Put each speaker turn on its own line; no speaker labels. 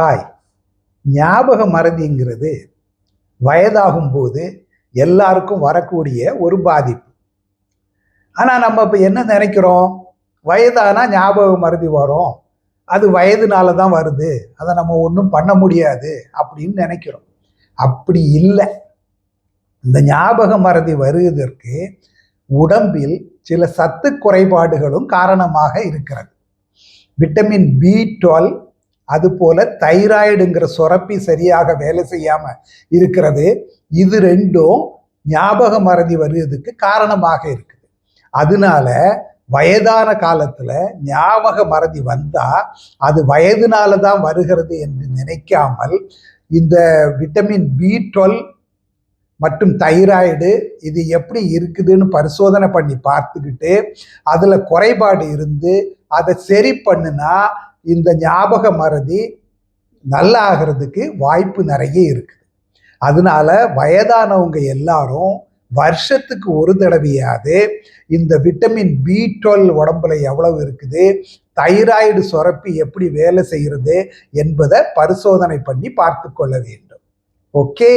Hi ஞாபக மறதிங்கிறது வயதாகும் போது எல்லாருக்கும் வரக்கூடிய ஒரு பாதிப்பு. ஆனால் நம்ம இப்போ என்ன நினைக்கிறோம்? வயதானா ஞாபக மறதி வரும்? அது வயதுனால தான் வருது. அதை நம்ம ஒன்றும் பண்ண முடியாது அப்படின்னு நினைக்கிறோம். அப்படி இல்லை. இந்த ஞாபக மறதி வருவதற்கு உடம்பில் சில சத்து குறைபாடுகளும் காரணமாக இருக்கிறது. விட்டமின் பி டுவெல் அதுபோல தைராய்டுங்கிற சுரப்பி சரியாக வேலை செய்யாம இருக்கிறது. இது ரெண்டும் ஞாபக மறதி வருவதற்கு காரணமாக இருக்குது. அதனால வயதான காலத்துல ஞாபக மறதி வந்தா அது வயதுனால தான் வருகிறது என்று நினைக்காமல் இந்த விட்டமின் பி டுவெல் மற்றும் தைராய்டு இது எப்படி இருக்குதுன்னு பரிசோதனை பண்ணி பார்த்துக்கிட்டு அதில் குறைபாடு இருந்து அதை சரி பண்ணுனா இந்த ஞாபக மறதி நல்லா ஆகிறதுக்கு வாய்ப்பு நிறைய இருக்குது. அதனால வயதானவங்க எல்லாரும் வருஷத்துக்கு ஒரு தடவையாவது இந்த விட்டமின் பி டுவெல் உடம்புல எவ்வளவு இருக்குது தைராய்டு சுரப்பி எப்படி வேலை செய்கிறது என்பதை பரிசோதனை பண்ணி பார்த்து கொள்ள வேண்டும். ஓகே?